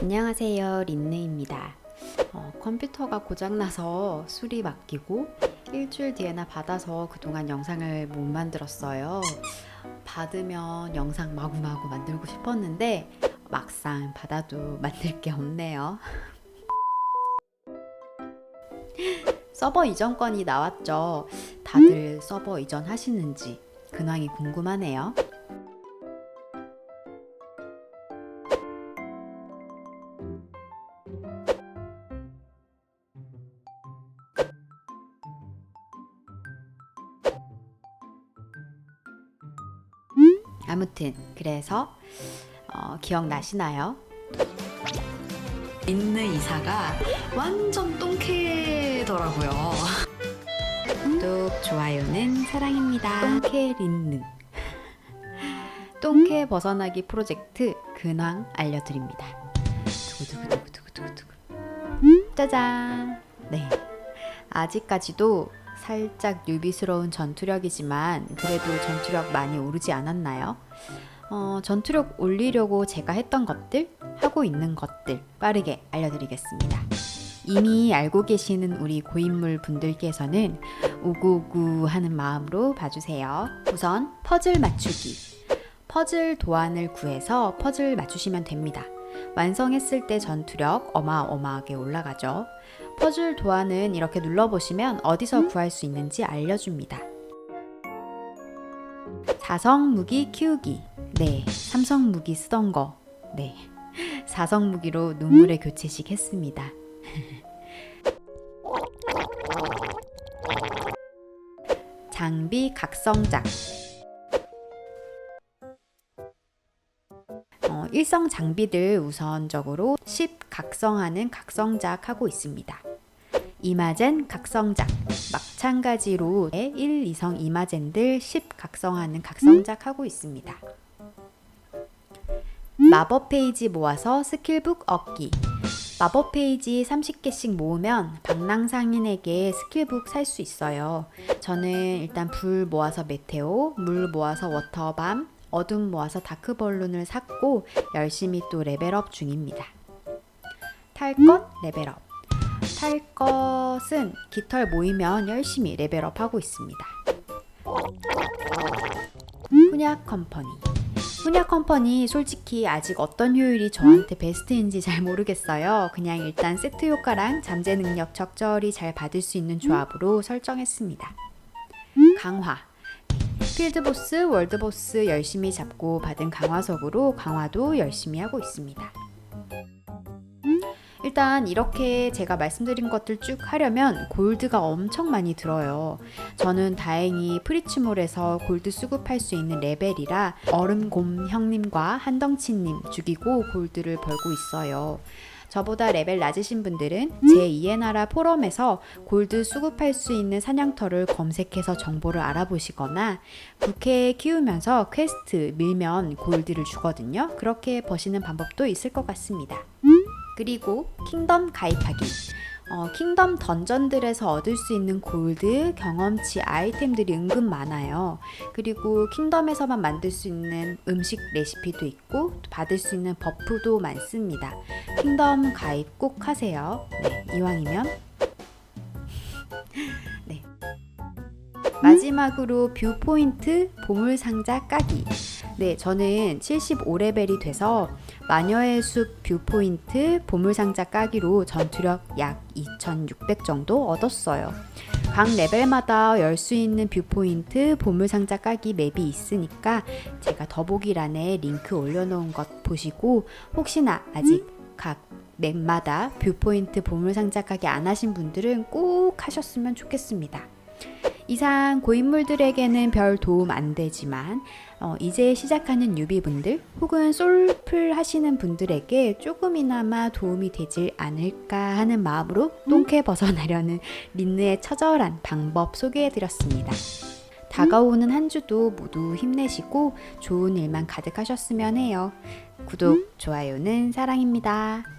안녕하세요 린네입니다. 어, 컴퓨터가 고장나서 수리 맡기고 일주일 뒤에나 받아서 그동안 영상을 못 만들었어요. 받으면 영상 마구마구 만들고 싶었는데 막상 받아도 만들 게 없네요. 서버 이전 건이 나왔죠. 다들 서버 이전 하시는지 근황이 궁금하네요 아무튼 그래서 어, 기억나시나요? 있는 이사가 완전 똥캐더라고요. 구독, 좋아요는 사랑입니다. 똥캐 린느. 똥캐 벗어나기 프로젝트 근황 알려드립니다. 두구두구두구두구두구. 짜잔. 네. 아직까지도 살짝 유비스러운 전투력이지만 그래도 전투력 많이 오르지 않았나요? 어, 전투력 올리려고 제가 했던 것들, 하고 있는 것들 빠르게 알려드리겠습니다. 이미 알고 계시는 우리 고인물 분들께서는 우구우구 하는 마음으로 봐주세요. 우선 퍼즐 맞추기. 퍼즐 도안을 구해서 퍼즐 맞추시면 됩니다. 완성했을 때 전투력 어마어마하게 올라가죠. 퍼즐 도안은 이렇게 눌러보시면 어디서 구할 수 있는지 알려줍니다. 사성 무기 키우기. 네, 삼성 무기 쓰던 거. 네, 사성 무기로 눈물의 교체식 했습니다. 장비 각성작. 일성 장비들 우선적으로 10 각성하는 각성작 하고 있습니다. 이마젠 각성작 마찬가지로 1, 2성 이마젠들 10 각성하는 각성작 하고 있습니다. 마법 페이지 모아서 스킬북 얻기 마법 페이지 30개씩 모으면 방랑상인에게 스킬북 살 수 있어요. 저는 일단 불 모아서 메테오, 물 모아서 워터밤, 어둠 모아서 다크벌룬을 샀고 열심히 또 레벨업 중입니다. 탈것 레벨업. 탈 것은 깃털 모이면 열심히 레벨업 하고 있습니다. 훈약 컴퍼니. 훈약 컴퍼니 솔직히 아직 어떤 효율이 저한테 베스트인지 잘 모르겠어요. 그냥 일단 세트 효과랑 잠재 능력 적절히 잘 받을 수 있는 조합으로 설정했습니다. 강화. 필드보스, 월드보스 열심히 잡고 받은 강화석으로 강화도 열심히 하고 있습니다. 일단 이렇게 제가 말씀드린 것들 쭉 하려면 골드가 엄청 많이 들어요. 저는 다행히 프리츠몰에서 골드 수급할 수 있는 레벨이라 얼음곰 형님과 한덩치님 죽이고 골드를 벌고 있어요. 저보다 레벨 낮으신 분들은 제2의 나라 포럼에서 골드 수급할 수 있는 사냥터를 검색해서 정보를 알아보시거나 부캐 키우면서 퀘스트 밀면 골드를 주거든요. 그렇게 버시는 방법도 있을 것 같습니다. 그리고 킹덤 가입하기. 어, 킹덤 던전들에서 얻을 수 있는 골드, 경험치, 아이템들이 은근 많아요. 그리고 킹덤에서만 만들 수 있는 음식 레시피도 있고 받을 수 있는 버프도 많습니다. 킹덤 가입 꼭 하세요. 네, 이왕이면. 네. 마지막으로 뷰 포인트 보물 상자 까기. 네, 저는 75레벨이 돼서 마녀의 숲 뷰포인트 보물상자 까기로 전투력 약 2600 정도 얻었어요. 각 레벨마다 열 수 있는 뷰포인트 보물상자 까기 맵이 있으니까 제가 더보기란에 링크 올려놓은 것 보시고 혹시나 아직 각 맵마다 뷰포인트 보물상자 까기 안 하신 분들은 꼭 하셨으면 좋겠습니다. 이상 고인물들에게는 별 도움 안 되지만 어, 이제 시작하는 뉴비분들 혹은 솔플 하시는 분들에게 조금이나마 도움이 되질 않을까 하는 마음으로 똥캐 벗어나려는 린느의 처절한 방법 소개해드렸습니다. 다가오는 한 주도 모두 힘내시고 좋은 일만 가득하셨으면 해요. 구독, 좋아요는 사랑입니다.